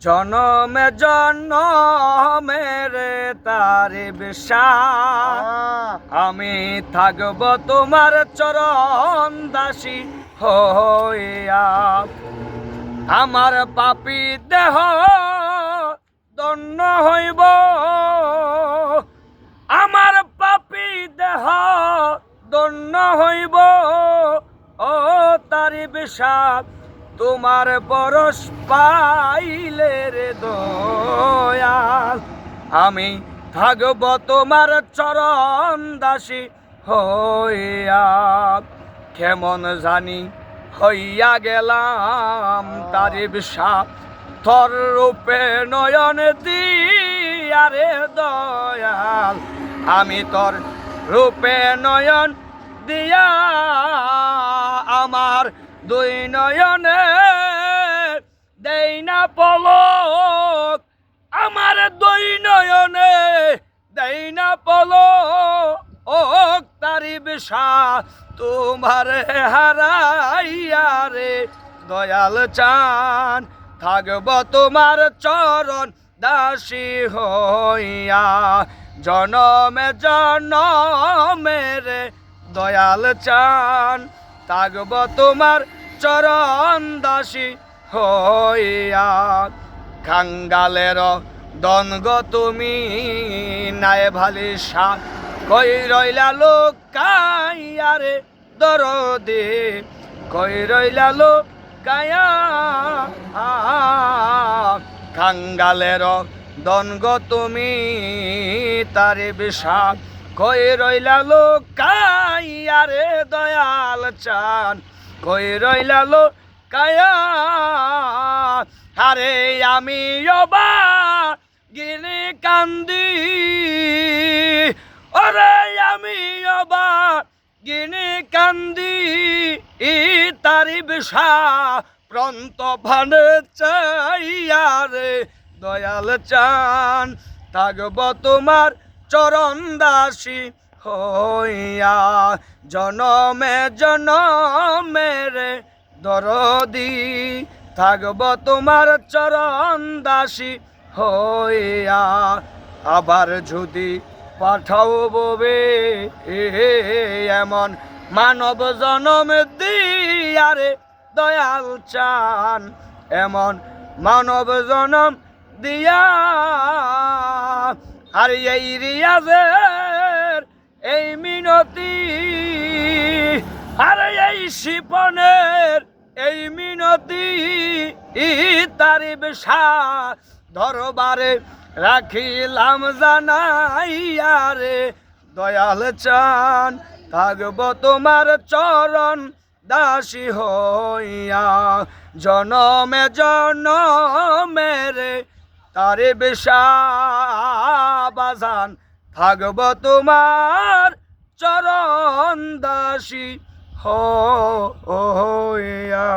জনমে জনমেরে তারে বিশ্বাস। আমি থাকব তোমার চরণ দাসী হইয়া। আমার পাপি দেহ দন্য হইব। আমার পাপি দেহ দন্য হইব। ও তারি বিষাদ তোমার পরশ পাইলে রে দয়াল। আমি থাকব তোমার চরণ দাসী হইয়া কেমন জানি হইয়া গেলাম তারি বিষাদ। তোর রূপে নয়ন দিয়ারে দয়াল। আমি তোর রূপে নয়ন দিয়া আমার দুই নয়নে দেই না পলক। আমার দুই নয়নে দেই না পলক। তারি বিষা তোমার হারাইয়া রে। দয়াল চান, থাকব তোমার চরণ দাসী হইয়া। জনমে জনমে রে, দয়াল চান, থাকব তোমার চরণ দাসী হইয়া খাঙ্গালের দনগ তুমি নাই ভালি সাত কই রইলা লোক কাইয়ারে দরদে, কই রইলা লোক কায়া, খাঙ্গালের দনগ তুমি, তারে বিষাদ কই রইলা লোক কাইয়ারে দয়াল চান। কই রইলা লোক কায়া? হারে আমি অবা গিনি কান্দি। ওরে আমি অবা গিনি কান্দি। ই তারি বিষা প্রন্ত ভানে চাইয়া রে দয়াল চান। থাকব তোমার চরণ দাসী। হইয়া, জনমে জনমে দরদি, থাকব তোমার চরণ দাসী হইয়া। আবার যদি পাঠাও ববে এমন মানব জনম দিয়ারে দয়াল চান, এমন মানব জনম দিয়া। আর এই রিয়াজের এই মিনতি, আর এই শিপনের এই মিনতি তারি ধরবারে রাখিলাম জানাইয়া রে। দয়াল চান, থাকব তোমার চরণ দাসী হইয়া। জনমে জনমে রে, তারে বেশা বাজান থাকব তোমার চরণ দাসী হইয়া।